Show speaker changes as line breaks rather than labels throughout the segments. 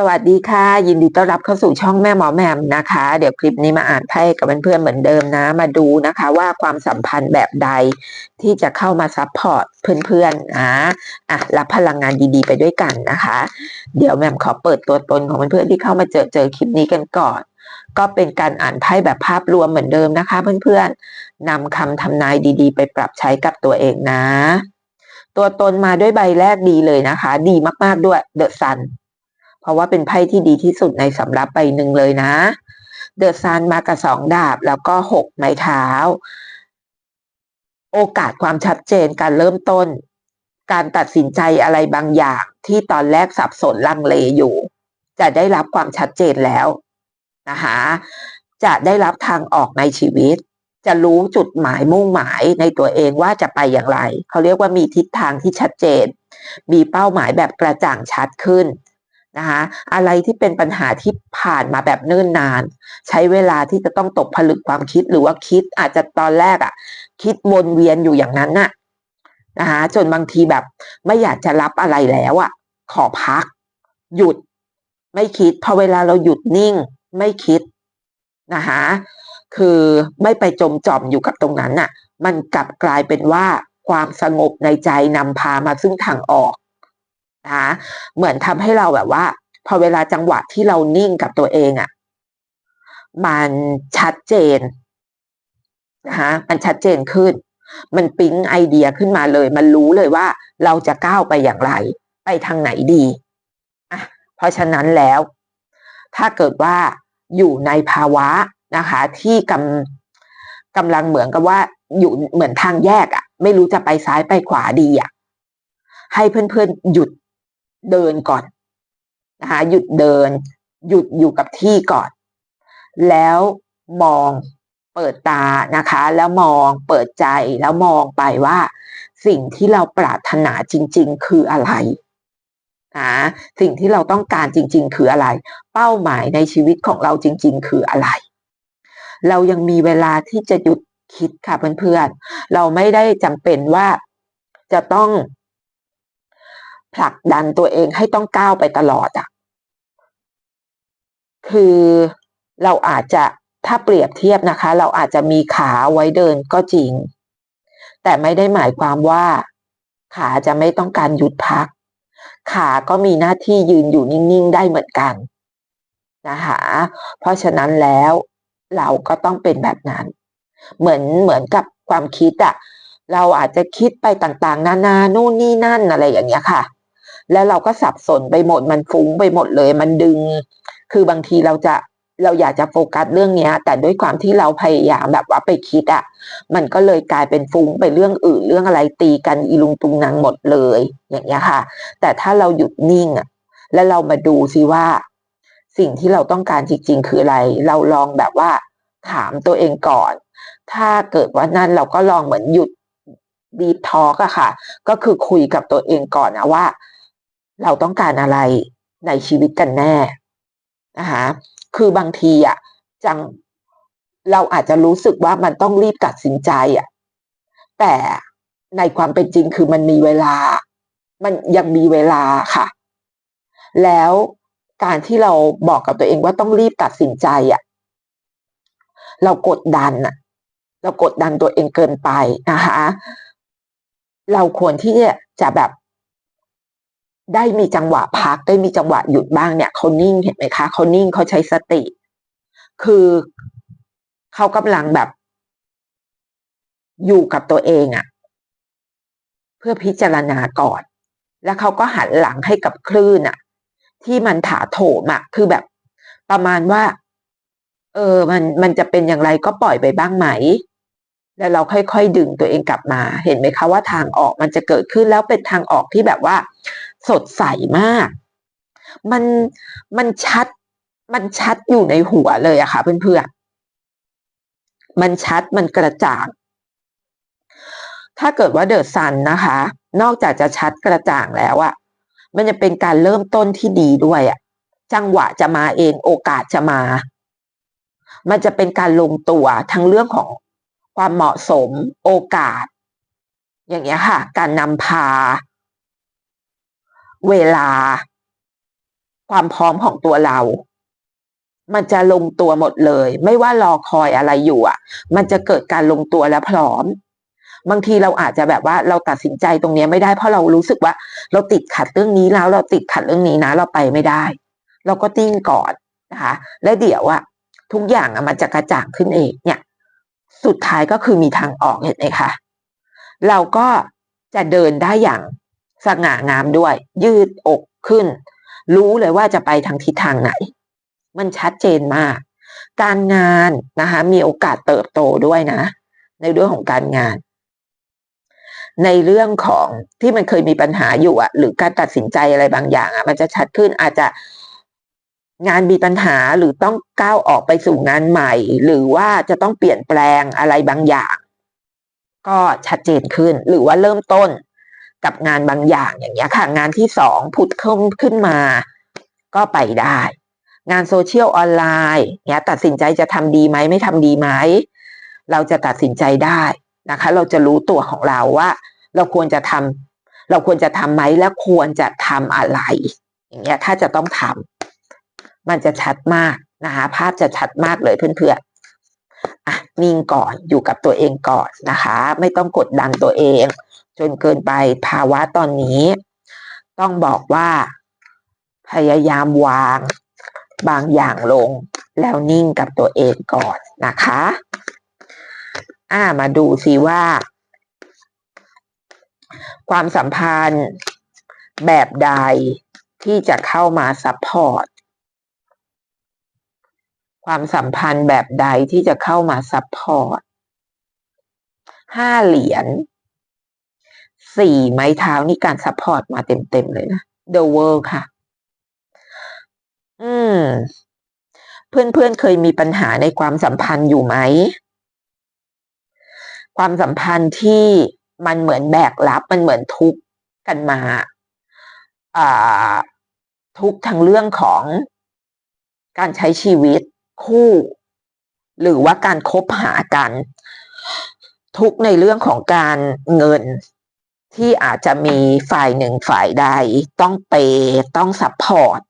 สวัสดีค่ะ ยินดีต้อนรับเข้าสู่ช่องแม่หมอแหม่มนะคะ เดี๋ยวคลิปนี้มาอ่านไพ่กับเพื่อนๆเหมือนเดิมนะ มาดูนะคะว่าความสัมพันธ์แบบใดที่จะเข้ามาซัพพอร์ตเพื่อนๆนะอะรับพลังงานดีๆไปด้วยกันนะคะ เดี๋ยวแหม่มขอเปิดตัวตนของเพื่อนๆที่เข้ามาเจอเจอคลิปนี้กันก่อน ก็เป็นการอ่านไพ่แบบภาพรวมเหมือนเดิมนะคะ เพื่อนๆนำคำทำนายดีๆ ไปปรับใช้กับตัวเองนะ ตัวตนมาด้วยใบแรกดีเลยนะคะ ดีมากๆด้วยเดอะซัน ราะว่าเป็นไพ่ที่ดีที่สุดในสำรับใบหนึ่งเลยนะ เดอะซันมากับสองดาบแล้วก็หกไม้เท้า โอกาสความชัดเจนการเริ่มต้น การตัดสินใจอะไรบางอย่างที่ตอนแรกสับสนลังเลอยู่ จะได้รับความชัดเจนแล้วนะคะจะได้รับทางออกในชีวิต จะรู้จุดหมายมุ่งหมายในตัวเองว่าจะไปอย่างไร เขาเรียกว่ามีทิศทางที่ชัดเจน มีเป้าหมายแบบกระจ่างชัดขึ้น นะคะอะไรที่เป็นปัญหาที่ผ่านมาแบบเนิ่นนาน ใช้เวลาที่จะต้องตกผลึกความคิดหรือว่าคิดอาจจะตอนแรกอะ่ะ คิดวนเวียนอยู่อย่างนั้นน่ะนะคะจนบางทีแบบไม่อยากจะรับอะไรแล้วอะ่ะ ขอพัก หยุด ไม่คิดพอเวลาเราหยุดนิ่ง ไม่คิดนะคะคือไม่ไปจมจอมอยู่กับตรงนั้นน่ะ มันกลับกลายเป็นว่าความสงบในใจนำพามาซึ่งทางออก นะเหมือนทำให้เราแบบว่า พอเวลาจังหวะที่เรานิ่งกับตัวเองอะ่ะ มันชัดเจนนะคะมันชัดเจนขึ้น มันปิ๊งไอเดียขึ้นมาเลย มันรู้เลยว่าเราจะก้าวไปอย่างไร ไปทางไหนดีอะเพราะฉะนั้นแล้ว ถ้าเกิดว่าอยู่ในภาวะนะคะ ที่กำกำลังเหมือนกับว่าอยู่เหมือนทางแยกอะ่ะ ไม่รู้จะไปซ้ายไปขวาดีอะ่ะให้เพื่อนๆหยุด เดินก่อนนะคะหยุดเดิน หยุดอยู่กับที่ก่อน แล้วมองเปิดตานะคะ แล้วมองเปิดใจแล้วมองไปว่า สิ่งที่เราปรารถนาจริง ๆ คืออะไรนะสิ่งที่เราต้องการจริง ๆ คืออะไร เป้าหมายในชีวิตของเราจริง ๆ คืออะไร เรายังมีเวลาที่จะหยุดคิดค่ะเพื่อนๆเราไม่ได้จำเป็นว่าจะต้อง ผลักดันตัวเองให้ต้องก้าวไปตลอดอะ่ะ คือเราอาจจะถ้าเปรียบเทียบนะคะ เราอาจจะมีขาไว้เดินก็จริง แต่ไม่ได้หมายความว่า ขาจะไม่ต้องการหยุดพัก ขาก็มีหน้าที่ยืนอยู่นิ่งๆได้เหมือนกันนะคะเพราะฉะนั้นแล้วเราก็ต้องเป็นแบบนั้น เหมือนเหมือนกับความคิดอะเราอาจจะคิดไปต่างๆ นานา นู่นนี่นั่นอะไรอย่างเงี้ยค่ะ แล้วเราก็สับสนไปหมดมันฟุ้งไปหมดเลย มันดึง คือบางทีเราจะเราอยากจะโฟกัสเรื่องเนี้ยแต่ด้วยความที่เราพยายามแบบว่าไปคิดอะ่ะ มันก็เลยกลายเป็นฟุ้งไปเรื่องอื่นเรื่องอะไรตีกันอีลุงตุงนางหมดเลย อย่างเงี้ยค่ะ แต่ถ้าเราหยุดนิ่งอะ่ะ แล้วเรามาดูซิว่า สิ่งที่เราต้องการจริง ๆ คืออะไร เราลองแบบว่า ถามตัวเองก่อน ถ้าเกิดว่านั่นเราก็ลองเหมือนหยุดดีทอ a l อะค่ะ ก็คือคุยกับตัวเองก่อนนะว่า เราต้องการอะไรในชีวิตกันแน่นะคะคือบางทีอะจังเราอาจจะรู้สึกว่ามันต้องรีบตัดสินใจอะแต่ในความเป็นจริงคือมันมีเวลา มันยังมีเวลาค่ะ แล้วการที่เราบอกกับตัวเองว่าต้องรีบตัดสินใจอะเรากดดันอะเรากดดันตัวเองเกินไปนะคะเราควรที่จะแบบ ได้มีจังหวะพักได้มีจังหวะหยุดบ้างเนี่ยเขานิ่งเห็นไหมคะเขานิ่งเขาใช้สติ คือเขากำลังแบบ อยู่กับตัวเองอะ่ะเพื่อพิจารณาก่อน แล้วเขาก็หันหลังให้กับคลื่นอะ่ะที่มันถาโถมอะ่ะคือแบบ ประมาณว่า เออ มันมันจะเป็นอย่างไรก็ปล่อยไปบ้างไหมแล้วเราค่อยๆดึงตัวเองกลับมา เห็นไหมคะว่าทางออกมันจะเกิดขึ้นแล้วเป็นทางออกที่แบบว่า สดใสมาก มันมันชัด มันชัดอยู่ในหัวเลยอะค่ะ เพื่อนๆ มันชัดมันกระจ่าง ถ้าเกิดว่าเดอะซันนะคะ นอกจากจะชัดกระจ่างแล้วอะมันจะเป็นการเริ่มต้นที่ดีด้วยอะจังหวะจะมาเองโอกาสจะมา มันจะเป็นการลงตัวทั้งเรื่องของความเหมาะสมโอกาส อย่างเงี้ยค่ะ การนำพา เวลา ความพร้อมของตัวเรา มันจะลงตัวหมดเลย ไม่ว่ารอคอยอะไรอยู่อะ มันจะเกิดการลงตัวและพร้อม บางทีเราอาจจะแบบว่าเราตัดสินใจตรงนี้ไม่ได้เพราะเรารู้สึกว่า เราติดขัดเรื่องนี้แล้ว เราติดขัดเรื่องนี้นะ เราไปไม่ได้ เราก็ติ้งก่อนนะคะและเดี๋ยวอะทุกอย่างอะมันจะกระจ่างขึ้นเองเนี่ย สุดท้ายก็คือมีทางออกเห็นไหมคะเราก็จะเดินได้อย่าง สง่างามด้วย ยืดอกขึ้น รู้เลยว่าจะไปทางทิศทางไหน มันชัดเจนมาก การงานนะคะมีโอกาสเติบโตด้วยนะ ในเรื่องของการงาน ในเรื่องของที่มันเคยมีปัญหาอยู่อะหรือการตัดสินใจอะไรบางอย่างอะมันจะชัดขึ้นอาจจะงานมีปัญหาหรือต้องก้าวออกไปสู่งานใหม่ หรือว่าจะต้องเปลี่ยนแปลงอะไรบางอย่าง ก็ชัดเจนขึ้น หรือว่าเริ่มต้น กับงานบางอย่างอย่างเงี้ยค่ะ งานที่สองผุดขึ้นขึ้นมา ก็ไปได้ งานโซเชียลออนไลน์เนี้ยตัดสินใจจะทำดีไหมไม่ทำดีไหมเราจะตัดสินใจได้นะคะ เราจะรู้ตัวของเราว่า เราควรจะทำเราควรจะทำไหมและควรจะทำอะไร อย่างเงี้ยถ้าจะต้องทำมันจะชัดมากนะคะภาพจะชัดมากเลยเพื่อนๆอะนิ่งก่อนอยู่กับตัวเองก่อนนะคะ ไม่ต้องกดดันตัวเอง จนเกินไปภาวะตอนนี้ ต้องบอกว่า พยายามวางบางอย่างลง แล้วนิ่งกับตัวเองก่อนนะคะ อ่ามาดูสิว่า ความสัมพันธ์แบบใดที่จะเข้ามาซัพพอร์ตความสัมพันธ์แบบใดที่จะเข้ามาซัพพอร์ตห้าเหรียญ สี่ไม้เท้านี่การซัพพอร์ตมาเต็มๆเลยนะ The World ค่ะ อืม เพื่อนๆเคยมีปัญหาในความสัมพันธ์อยู่ไหม ความสัมพันธ์ที่มันเหมือนแบกรับมันเหมือนทุกข์กันมา อ่า ทุกข์ทั้งเรื่องของการใช้ชีวิตคู่ หรือว่าการคบหากัน ทุกข์ในเรื่องของการเงิน ที่อาจจะมีฝ่ายหนึ่งฝ่ายใดต้องเปต้องซัพพอร์ต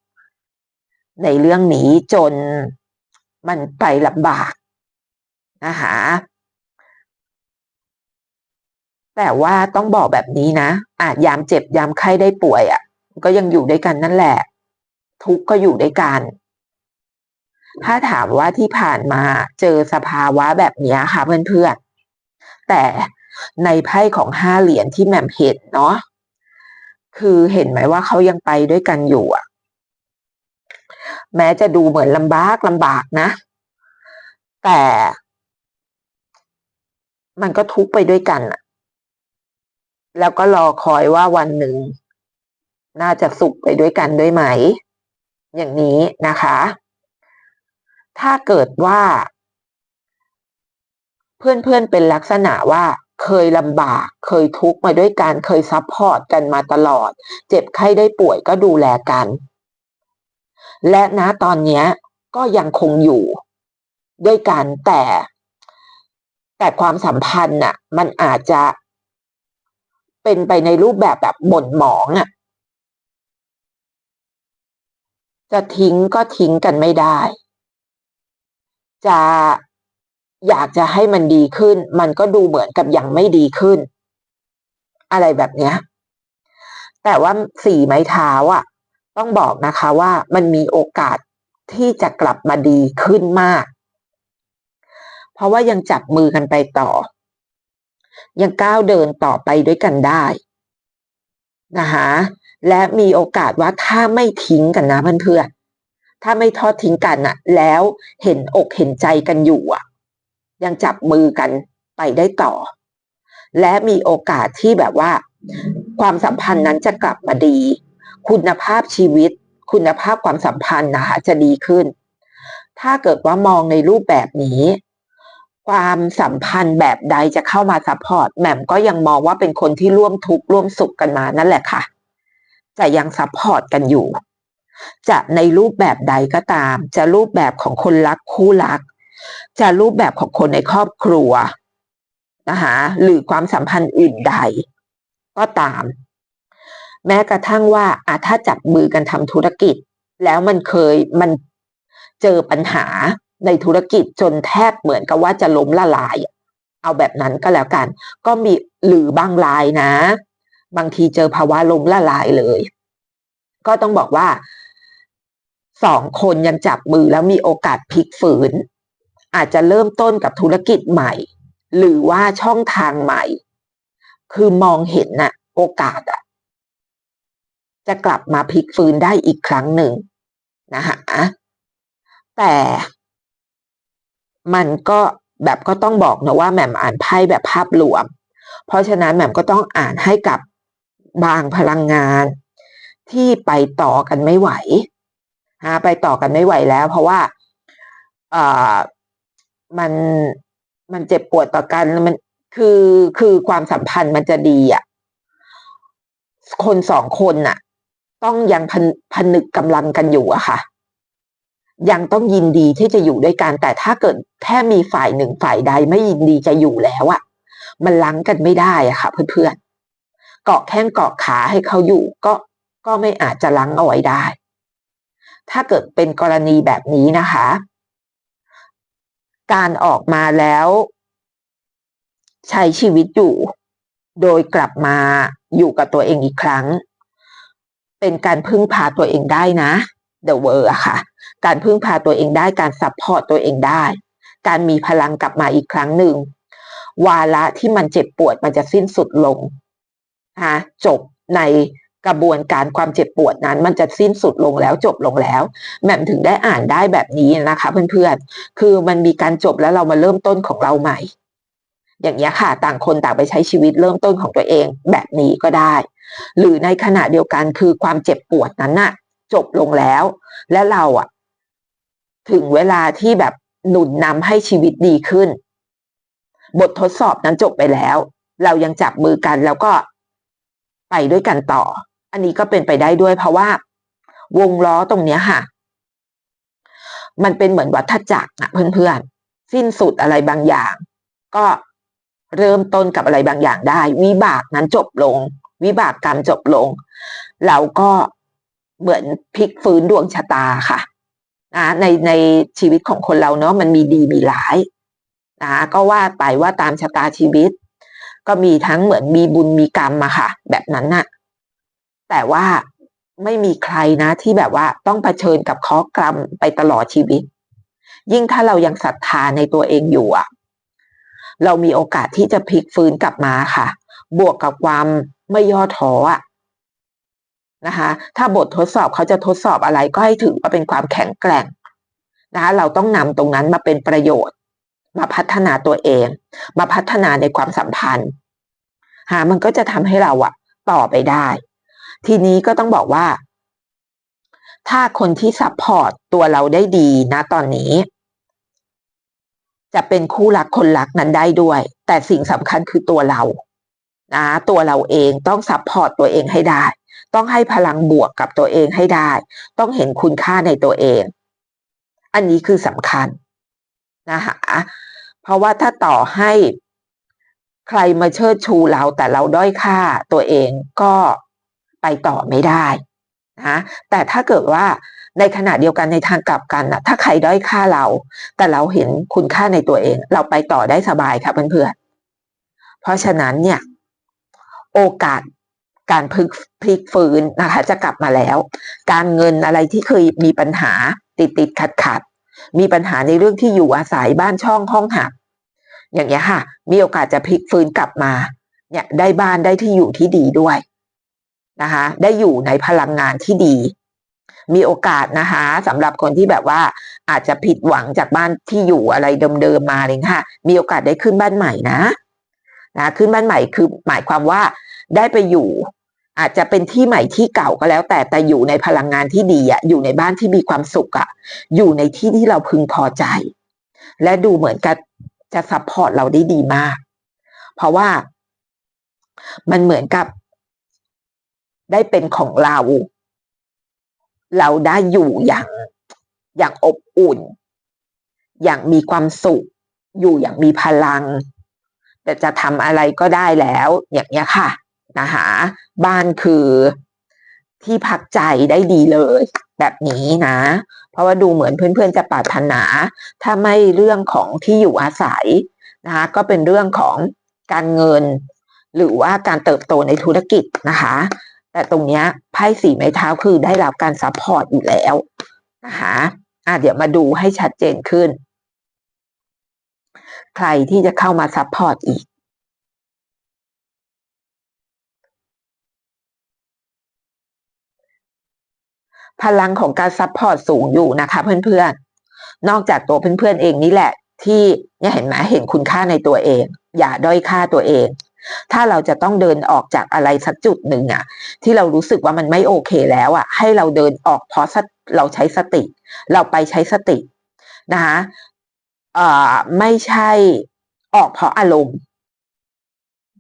ในเรื่องนี้จนมันไปลำบากนะคะแต่ว่าต้องบอกแบบนี้นะ อาจยามเจ็บยามไข้ได้ป่วยอะ่ะ ก็ยังอยู่ด้วยกันนั่นแหละ ทุกก็อยู่ด้วยกัน ถ้าถามว่าที่ผ่านมาเจอสภาวะแบบนี้ค่ะเพื่อนๆแต่ ในไพ่ของห้าเหรียญที่แหม่มเห็นเนาะคือเห็นไหมว่าเขายังไปด้วยกันอยู่อะแม้จะดูเหมือนลำบากลำบากนะ แต่ มันก็ทุกไปด้วยกันอะแล้วก็รอคอยว่าวันหนึ่ง น่าจะสุขไปด้วยกันด้วยไหม อย่างนี้นะคะ ถ้าเกิดว่า เพื่อนๆเป็นลักษณะว่า เคยลำบาก เคยทุกข์มาด้วยกัน เคยซัพพอร์ตกันมาตลอด เจ็บไข้ได้ป่วยก็ดูแลกัน และนะตอนนี้ก็ยังคงอยู่ด้วยกันแต่ แต่ความสัมพันธ์น่ะ มันอาจจะเป็นไปในรูปแบบแบบหม่นหมองอะ จะทิ้งก็ทิ้งกันไม่ได้ จะ อยากจะให้มันดีขึ้น มันก็ดูเหมือนกับยังไม่ดีขึ้น อะไรแบบเนี้ย แต่ว่าสี่ไม้เท้าอะ ต้องบอกนะคะว่ามันมีโอกาสที่จะกลับมาดีขึ้นมาก เพราะว่ายังจับมือกันไปต่อ ยังก้าวเดินต่อไปด้วยกันได้นะคะและมีโอกาสว่าถ้าไม่ทิ้งกันนะเพื่อนๆถ้าไม่ทอดทิ้งกันอะแล้วเห็นอกเห็นใจกันอยู่อะ ยังจับมือกันไปได้ต่อ และมีโอกาสที่แบบว่า ความสัมพันธ์นั้นจะกลับมาดี คุณภาพชีวิต คุณภาพความสัมพันธ์นะคะจะดีขึ้น ถ้าเกิดว่ามองในรูปแบบนี้ ความสัมพันธ์แบบใดจะเข้ามาซัพพอร์ตแหม่มก็ยังมองว่าเป็นคนที่ร่วมทุกข์ร่วมสุขกันมานั่นแหละค่ะจะยังซัพพอร์ตกันอยู่ จะในรูปแบบใดก็ตาม จะรูปแบบของคนรักคู่รัก จะรูปแบบของคนในครอบครัวนะคะหรือความสัมพันธ์อื่นใด ก็ตาม แม้กระทั่งว่าอาถ้าจับมือกันทำธุรกิจ แล้วมันเคยมันเจอปัญหาในธุรกิจจนแทบเหมือนกับว่าจะล้มละลาย เอาแบบนั้นก็แล้วกัน ก็มีหรือบางรายนะ บางทีเจอภาวะล้มละลายเลย ก็ต้องบอกว่าสองคนยังจับมือแล้วมีโอกาสพลิกฝืน อาจจะเริ่มต้นกับธุรกิจใหม่ หรือว่าช่องทางใหม่ คือมองเห็นน่ะ โอกาสอะจะกลับมาพลิกฟื้นได้อีกครั้งหนึ่งนะคะแต่มันก็แบบก็ต้องบอกนะว่าแหม่มอ่านไพ่แบบภาพรวม เพราะฉะนั้นแหม่มก็ต้องอ่านให้กับบางพลังงาน ที่ไปต่อกันไม่ไหวฮะไปต่อกันไม่ไหวแล้ว เพราะว่าอ่อ มันมันเจ็บปวดต่อกันมันคือคือความสัมพันธ์มันจะดีอะ คนสองคนน่ะ ต้องยังพนผนึกกำลังกันอยู่อะค่ะ ยังต้องยินดีที่จะอยู่ด้วยกันแต่ถ้าเกิดแค่มีฝ่ายหนึ่งฝ่ายใดไม่ยินดีจะอยู่แล้วอะมันลังกันไม่ได้อะค่ะ เพื่อนๆเกาะแข้งเกาะขาให้เขาอยู่ ก็ก็ไม่อาจจะลังเอาไว้ได้ ถ้าเกิดเป็นกรณีแบบนี้นะคะ การออกมาแล้ว ใช้ชีวิตอยู่ โดยกลับมาอยู่กับตัวเองอีกครั้ง เป็นการพึ่งพาตัวเองได้นะ The w o r อะค่ะ การพึ่งพาตัวเองได้การซัพพอร์ตตัวเองได้ การมีพลังกลับมาอีกครั้งหนึ่ง วาระที่มันเจ็บปวดมันจะสิ้นสุดลงฮะจบใน กระบวนการความเจ็บปวดนั้น มันจะสิ้นสุดลงแล้วจบลงแล้วแหม่มถึงได้อ่านได้แบบนี้นะคะเพื่อนๆ คือมันมีการจบแล้วเรามาเริ่มต้นของเราใหม่ อย่างนี้ค่ะต่างคนต่างไปใช้ชีวิตเริ่มต้นของตัวเองแบบนี้ก็ได้ หรือในขณะเดียวกันคือความเจ็บปวดนั้นน่ะ จบลงแล้ว และเราอะ ถึงเวลาที่แบบหนุนนำให้ชีวิตดีขึ้น บททดสอบนั้นจบไปแล้ว เรายังจับมือกันแล้วก็ไปด้วยกันต่อ อันนี้ก็เป็นไปได้ด้วยเพราะว่า วงล้อตรงเนี้ยค่ะ มันเป็นเหมือนวัฏจักรนะเพื่อนๆ สิ้นสุดอะไรบางอย่าง ก็เริ่มต้นกับอะไรบางอย่างได้ วิบากนั้นจบลง วิบากกรรมจบลง เราก็เหมือนพลิกฟื้นดวงชะตาค่ะนะในในชีวิตของคนเราเนาะมันมีดีมีร้ายนะก็ว่าไปว่าตามชะตาชีวิต ก็มีทั้งเหมือนมีบุญมีกรรมมาค่ะ แบบนั้นน่ะ แต่ว่าไม่มีใครนะที่แบบว่าต้องเผชิญกับข้อกรรมไปตลอดชีวิต ยิ่งถ้าเรายังศรัทธาในตัวเองอยู่อะเรามีโอกาสที่จะพลิกฟื้นกลับมาค่ะ บวกกับความไม่ย่อท้ออะนะคะ ถ้าบททดสอบเขาจะทดสอบอะไรก็ให้ถือว่าเป็นความแข็งแกร่งนะคะเราต้องนำตรงนั้นมาเป็นประโยชน์ มาพัฒนาตัวเอง มาพัฒนาในความสัมพันธ์หามันก็จะทำให้เราอะต่อไปได้ ทีนี้ก็ต้องบอกว่า ถ้าคนที่ซัพพอร์ตตัวเราได้ดีนะตอนนี้ จะเป็นคู่รักคนรักนั้นได้ด้วย แต่สิ่งสำคัญคือตัวเรานะตัวเราเองต้องซัพพอร์ตตัวเองให้ได้ ต้องให้พลังบวกกับตัวเองให้ได้ ต้องเห็นคุณค่าในตัวเอง อันนี้คือสำคัญนะคะเพราะว่าถ้าต่อให้ใครมาเชิดชูเราแต่เราด้อยค่าตัวเองก็ ไปต่อไม่ได้นะแต่ถ้าเกิดว่าในขณะเดียวกันในทางกลับกันนะถ้าใครด้อยค่าเรา แต่เราเห็นคุณค่าในตัวเอง เราไปต่อได้สบายค่ะเพื่อนๆเพราะฉะนั้นเนี่ย โอกาสการพลิกพลิกฟื้นนะคะ จะกลับมาแล้ว การเงินอะไรที่เคยมีปัญหาติดติดขัดขัดมีปัญหาในเรื่องที่อยู่อาศัยบ้านช่องห้องหับอย่างเงี้ยค่ะ มีโอกาสจะพลิกฟื้นกลับมา เนี่ยได้บ้านได้ที่อยู่ที่ดีด้วย นะคะได้อยู่ในพลังงานที่ดี มีโอกาสนะคะสำหรับคนที่แบบว่าอาจจะผิดหวังจากบ้านที่อยู่อะไรเดิมๆมาเลยค่ะ มีโอกาสได้ขึ้นบ้านใหม่นะนะขึ้นบ้านใหม่คือหมายความว่าได้ไปอยู่ อาจจะเป็นที่ใหม่ที่เก่าก็แล้ว แต่แต่อยู่ในพลังงานที่ดีอะอยู่ในบ้านที่มีความสุขอะอยู่ในที่ที่เราพึงพอใจ และดูเหมือนกับจะซัพพอร์ตเราได้ดีมาก เพราะว่ามันเหมือนกับ ได้เป็นของเรา เราได้อยู่อย่างอย่างอบอุ่น อย่างมีความสุข อยู่อย่างมีพลัง แต่จะทำอะไรก็ได้แล้ว อย่างเนี้ยค่ะนะคะบ้านคือที่พักใจได้ดีเลย แบบนี้นะ เพราะว่าดูเหมือนเพื่อนๆจะปรารถนา ถ้าไม่เรื่องของที่อยู่อาศัยนะคะก็เป็นเรื่องของการเงิน หรือว่าการเติบโตในธุรกิจนะคะ แต่ตรงเนี้ยไพ่สีไม้เท้าคือได้รับการซัพพอร์ตอยู่แล้วนะคะอะเดี๋ยวมาดูให้ชัดเจนขึ้น ใครที่จะเข้ามาซัพพอร์ตอีกพลังของการซัพพอร์ตสูงอยู่นะคะเพื่อนๆ นอกจากตัวเพื่อนๆเองนี่แหละ ที่เนี่ยเห็นไหมเห็นคุณค่าในตัวเอง อย่าด้อยค่าตัวเอง ถ้าเราจะต้องเดินออกจากอะไรสักจุดหนึ่งอะที่เรารู้สึกว่ามันไม่โอเคแล้วอะให้เราเดินออกเพราะเราใช้สติ เราไปใช้สตินะคะเอ่อไม่ใช่ออกเพราะอารมณ์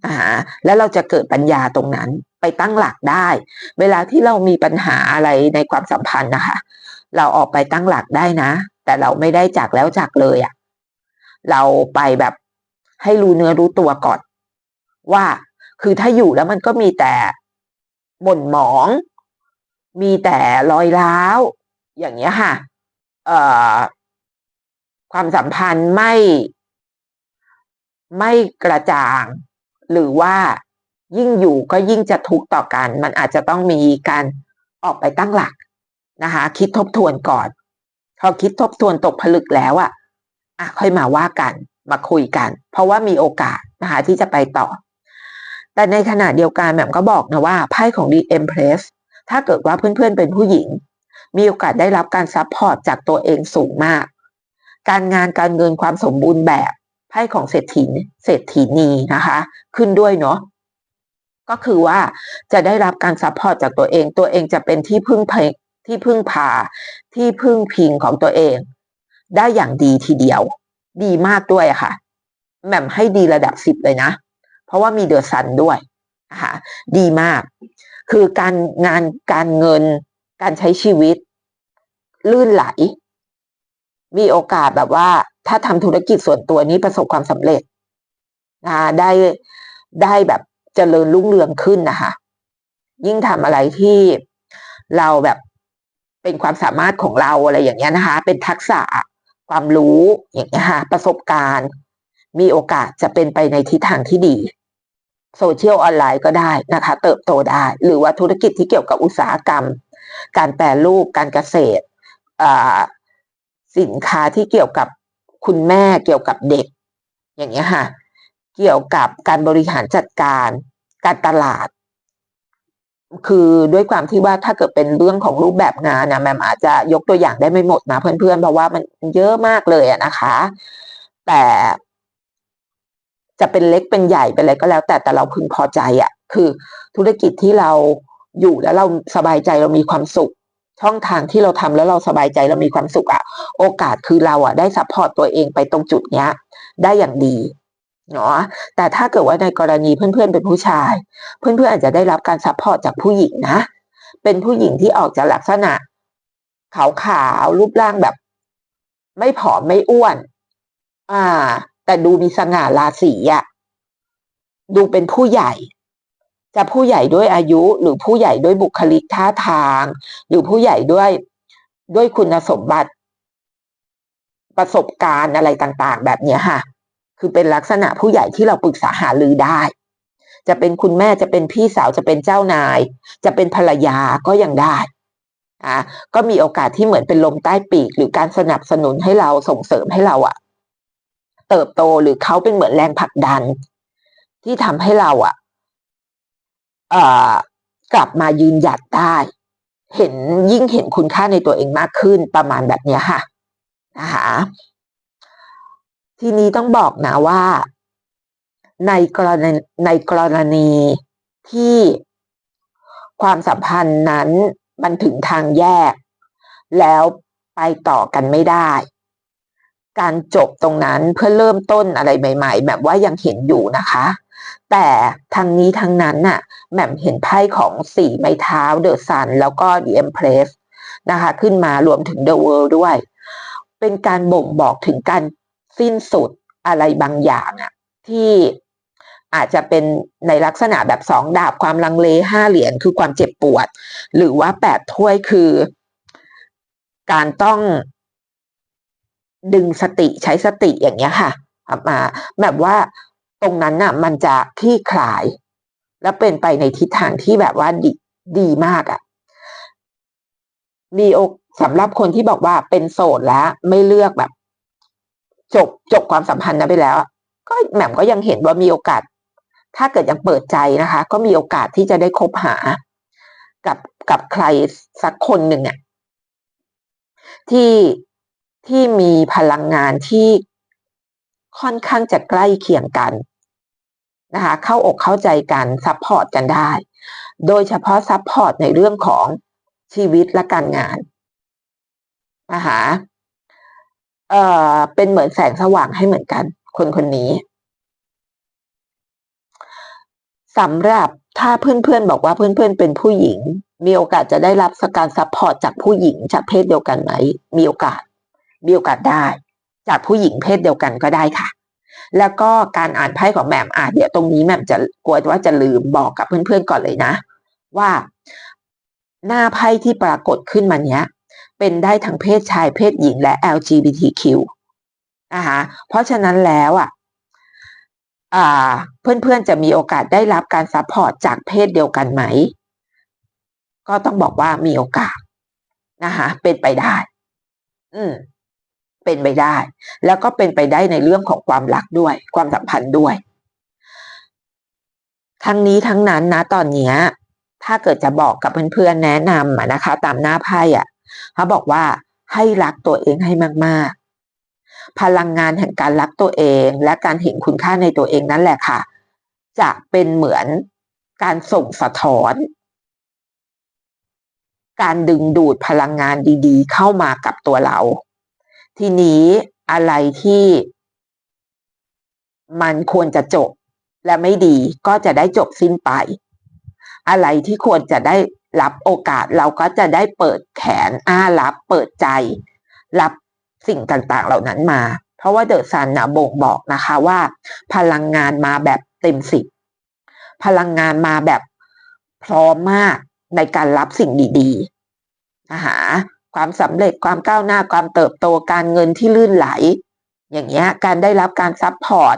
อ่าแล้วเราจะเกิดปัญญาตรงนั้นไปตั้งหลักได้ เวลาที่เรามีปัญหาอะไรในความสัมพันธ์นะคะ เราออกไปตั้งหลักได้นะ แต่เราไม่ได้จากแล้วจากเลยอะ่ะ เราไปแบบให้รู้เนื้อรู้ตัวก่อน ว่า คือถ้าอยู่แล้วมันก็มีแต่หม่นหมอง มีแต่รอยร้าว อย่างเงี้ยค่ะเอ่อความสัมพันธ์ไม่ ไม่กระจ่าง หรือว่ายิ่งอยู่ก็ยิ่งจะทุกข์ต่อกัน มันอาจจะต้องมีการออกไปตั้งหลักนะคะ คิดทบทวนก่อนพอคิดทบทวนตกผลึกแล้วอะอะค่อยมาว่ากัน มาคุยกัน เพราะว่ามีโอกาสนะคะที่จะไปต่อ แต่ในขณะเดียวกันแหม่มก็บอกนะว่าไพ่ของ The Empress ถ้าเกิดว่าเพื่อนๆเป็นผู้หญิง มีโอกาสได้รับการซัพพอร์ตจากตัวเองสูงมาก การงานการเงินความสมบูรณ์แบบไพ่ของเศรษฐีเศรษฐีนีนะคะ ขึ้นด้วยเนาะก็คือว่าจะได้รับการซัพพอร์ตจากตัวเอง ตัวเองจะเป็นที่พึ่งพที่พึ่งพาที่พึ่งพิงของตัวเอง ได้อย่างดีทีเดียว ดีมากด้วยค่ะแหม่มให้ดีระดับสิบเลยนะ เพราะว่ามีเดอะซันด้วยนะคะดีมาก คือการงานการเงิน การใช้ชีวิต ลื่นไหล มีโอกาสแบบว่า ถ้าทำธุรกิจส่วนตัวนี้ประสบความสำเร็จนะได้ได้แบบเจริญรุ่งเรืองขึ้นนะคะยิ่งทำอะไรที่เราแบบเป็นความสามารถของเราอะไรอย่างเงี้ยนะคะ เป็นทักษะความรู้อย่างเงี้ยค่ะประสบการณ์ มีโอกาสจะเป็นไปในทิศทางที่ดี โซเชียลออนไลน์ก็ได้นะคะ เติบโตได้ หรือว่าธุรกิจที่เกี่ยวกับอุตสาหกรรม การแปรรูปการเกษตรสินค้าที่เกี่ยวกับคุณแม่เกี่ยวกับเด็ก อย่างเงี้ยค่ะ เกี่ยวกับการบริหารจัดการการตลาด คือด้วยความที่ว่าถ้าเกิดเป็นเรื่องของรูปแบบงานนะแมมอาจจะยกตัวอย่างได้ไม่หมดนะเพื่อนๆ เพราะว่ามันเยอะมากเลยนะคะ แต่ จะเป็นเล็กเป็นใหญ่เป็นอะไรก็แล้ว แต่แต่เราพึงพอใจอะ่ะ คือธุรกิจที่เราอยู่แล้วเราสบายใจเรามีความสุข ช่องทางที่เราทำแล้วเราสบายใจเรามีความสุขอะ่ะ โอกาสคือเราอะ่ะได้ซัพพอร์ตตัวเองไปตรงจุดเนี้ย ได้อย่างดีเนาะแต่ถ้าเกิดว่าในกรณีเพื่อนๆเป็นผู้ชาย เพื่อนๆอาจจะได้รับการซัพพอร์ตจากผู้หญิงนะ เป็นผู้หญิงที่ออกจากลักษณะขาวๆรูปร่างแบบ ไม่ผอมไม่อ้วน อ่า แต่ดูมีสง่าราศีอะดูเป็นผู้ใหญ่ จะผู้ใหญ่ด้วยอายุ หรือผู้ใหญ่ด้วยบุคลิกท่าทาง หรือผู้ใหญ่ด้วยด้วยคุณสมบัติ ประสบการณ์อะไรต่างๆ แบบนี้ค่ะคือเป็นลักษณะผู้ใหญ่ที่เราปรึกษาหารือได้ จะเป็นคุณแม่จะเป็นพี่สาวจะเป็นเจ้านาย จะเป็นภรรยาก็ยังได้อะก็มีโอกาสที่เหมือนเป็นลมใต้ปีก หรือการสนับสนุนให้เราส่งเสริมให้เราอะ เติบโตหรือเขาเป็นเหมือนแรงผลักดัน ที่ทำให้เราอะเอ่อกลับมายืนหยัดได้ เห็นยิ่งเห็นคุณค่าในตัวเองมากขึ้นประมาณแบบนี้ค่ะนะคะทีนี้ต้องบอกนะว่า ในกรณีในกรณีที่ความสัมพันธ์นั้นมันถึงทางแยก แล้วไปต่อกันไม่ได้ การจบตรงนั้นเพื่อเริ่มต้นอะไรใหม่ ๆ แบบว่ายังเห็นอยู่นะคะ แต่ทางนี้ทางนั้นน่ะแหม่มเห็นไพ่ของสี่ไม้เท้าเดอะซันแล้วก็ดีเอ็มเพรสนะคะขึ้นมารวมถึงเดอะเวิลด์ด้วย เป็นการบ่งบอกถึงการสิ้นสุดอะไรบางอย่างอะที่อาจจะเป็นในลักษณะแบบสองดาบความลังเลห้าเหรียญคือความเจ็บปวด หรือว่าแปดถ้วยคือ การต้อง ดึงสติใช้สติอย่างเงี้ยค่ะมาแบบว่าตรงนั้นน่ะ มันจะคลี่คลาย และเป็นไปในทิศทางที่แบบว่าดีดีมากอะ่ะมีโอสำหรับคนที่บอกว่าเป็นโสดแล้ว ไม่เลือกแบบ จบจบความสัมพันธ์นั้นไปแล้ว ก็แหม่มก็ยังเห็นว่ามีโอกาส ถ้าเกิดยังเปิดใจนะคะ ก็มีโอกาสที่จะได้คบหา กับกับใครสักคนหนึ่งเนี่ยที่ ที่มีพลังงานที่ค่อนข้างจะใกล้เคียงกันนะคะเข้าอกเข้าใจกันซัพพอร์ตกันได้ โดยเฉพาะซัพพอร์ตในเรื่องของชีวิตและการงานนะคะเอ่อเป็นเหมือนแสงสว่างให้เหมือนกัน คนคนนี้สำหรับถ้าเพื่อนๆบอกว่าเพื่อนๆเป็นผู้หญิง มีโอกาสจะได้รับสการซัพพอร์ตจากผู้หญิงจากเพศเดียวกันไหม มีโอกาส มีโอกาสได้ จากผู้หญิงเพศเดียวกันก็ได้ค่ะ แล้วก็การอ่านไพ่ของแหม่มอ่านเดี๋ยวตรงนี้แหม่มจะกลัวว่าจะลืมบอกกับเพื่อนๆก่อนเลยนะ ว่าหน้าไพ่ที่ปรากฏขึ้นมาเนี้ย เป็นได้ทั้งเพศชายเพศหญิงและ LGBTQ นะคะเพราะฉะนั้นแล้วอะเพื่อนๆจะมีโอกาสได้รับการซัพพอร์ตจากเพศเดียวกันไหม ก็ต้องบอกว่ามีโอกาสนะคะเป็นไปได้ อืม เป็นไปได้ แล้วก็เป็นไปได้ในเรื่องของความรักด้วย ความสัมพันธ์ด้วย ทั้งนี้ทั้งนั้นนะตอนนี้ถ้าเกิดจะบอกกับเพื่อนๆแนะนำนะคะ ตามหน้าไพ่อะเขาบอกว่าให้รักตัวเองให้มากๆ พลังงานแห่งการรักตัวเองและการเห็นคุณค่าในตัวเองนั่นแหละค่ะ จะเป็นเหมือนการส่งสะท้อน การดึงดูดพลังงานดีๆ เข้ามากับตัวเรา ทีนี้อะไรที่ มันควรจะจบและไม่ดีก็จะได้จบสิ้นไป อะไรที่ควรจะได้รับโอกาสเราก็จะได้เปิดแขนอ้ารับ เปิดใจ รับสิ่งต่างๆ เหล่านั้นมา เพราะว่าเดอะซันนะบ่งบอกนะคะว่า พลังงานมาแบบเต็มสิบพลังงานมาแบบพร้อมมากในการรับสิ่งดีๆนะคะ ความสำเร็จความก้าวหน้าความเติบโตการเงินที่ลื่นไหล อย่างเงี้ยการได้รับการซัพพอร์ต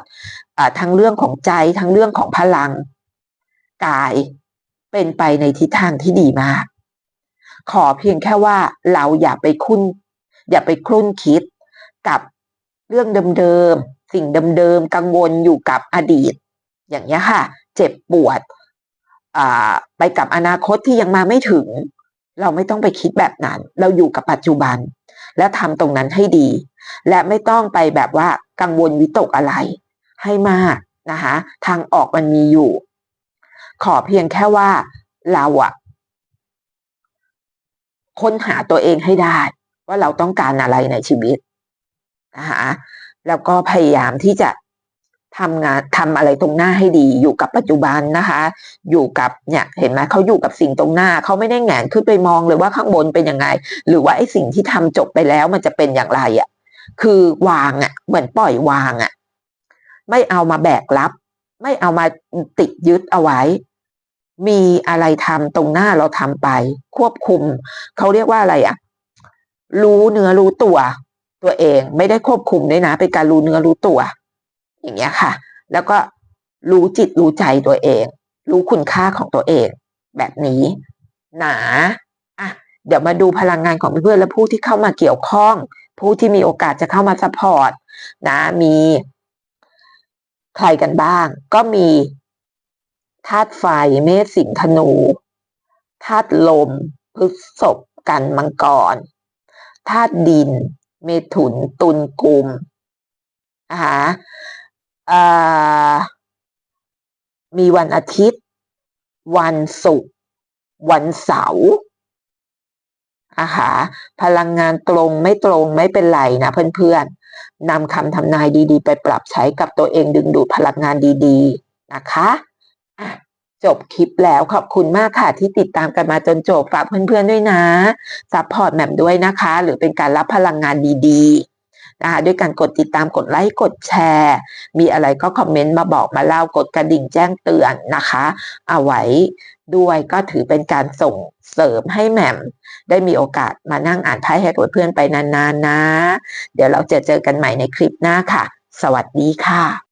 ทั้งเรื่องของใจทั้งเรื่องของพลัง กายเป็นไปในทิศทางที่ดีมาก ขอเพียงแค่ว่าเราอย่าไปคุ้น อย่าไปคลุ่นคิดกับเรื่องเดิมๆ สิ่งเดิมๆ กังวลอยู่กับอดีต อย่างนี้ยค่ะ เจ็บปวดไปกับอนาคตที่ยังมาไม่ถึง เราไม่ต้องไปคิดแบบนั้น เราอยู่กับปัจจุบัน และทำตรงนั้นให้ดี และไม่ต้องไปแบบว่ากังวลวิตกอะไร ให้มากนะคะทางออกมันมีอยู่ ขอเพียงแค่ว่าเราอะค้นหาตัวเองให้ได้ ว่าเราต้องการอะไรในชีวิตนะคะแล้วก็พยายามที่จะ ทำงานทำอะไรตรงหน้าให้ดี อยู่กับปัจจุบันนะคะ อยู่กับเนี่ยเห็นไหมเขาอยู่กับสิ่งตรงหน้าเขาไม่ได้แงนขึ้นไปมองเลยว่าข้างบนเป็นยังไง หรือว่าไอ้สิ่งที่ทำจบไปแล้วมันจะเป็นอย่างไรอะ่ะคือวางอะ่ะ เหมือนปล่อยวางอะ่ะ ไม่เอามาแบกรับ ไม่เอามาติดยึดเอาไว้ มีอะไรทำตรงหน้าเราทำไป ควบคุมเขาเรียกว่าอะไรอะ่ะ รู้เนื้อรู้ตัว ตัวเอง ไม่ได้ควบคุมด้วยนะเป็นการรู้เนื้อรู้ตัว อย่างเงี้ยค่ะ แล้วก็รู้จิตรู้ใจตัวเอง รู้คุณค่าของตัวเอง แบบนี้ หนาอะเดี๋ยวมาดูพลังงานของเพื่อนและผู้ที่เข้ามาเกี่ยวข้อง ผู้ที่มีโอกาสจะเข้ามาซัพพอร์ตนะมีใครกันบ้าง ก็มีธาตุไฟเมษสิงธนูธาตุลมพฤษภกันมังกรธาตุดิน เมถุนตุลกุมนะคะ มีวันอาทิตย์ วันศุกร์วันเสาร์นะคะพลังงานตรงไม่ตรงไม่เป็นไรนะเพื่อนๆนำคำทำนายดีๆ ไปปรับใช้กับตัวเองดึงดูดพลังงานดีๆนะคะจบคลิปแล้วขอบคุณมากค่ะที่ติดตามกันมาจนจบฝากเพื่อนๆด้วยนะซัพพอร์ตแหม่มด้วยนะคะ หรือเป็นการรับพลังงานดีๆ นะคะด้วยการกดติดตามกดไลค์กดแชร์ มีอะไรก็คอมเมนต์มาบอกมาเล่ากดกระดิ่งแจ้งเตือนนะคะ เอาไว้ด้วยก็ถือเป็นการส่งเสริมให้แหม่ม ได้มีโอกาสมานั่งอ่านไพ่ให้กับเพื่อนไปนานๆนะ เดี๋ยวเราจะเจอกันใหม่ในคลิปหน้าค่ะ สวัสดีค่ะ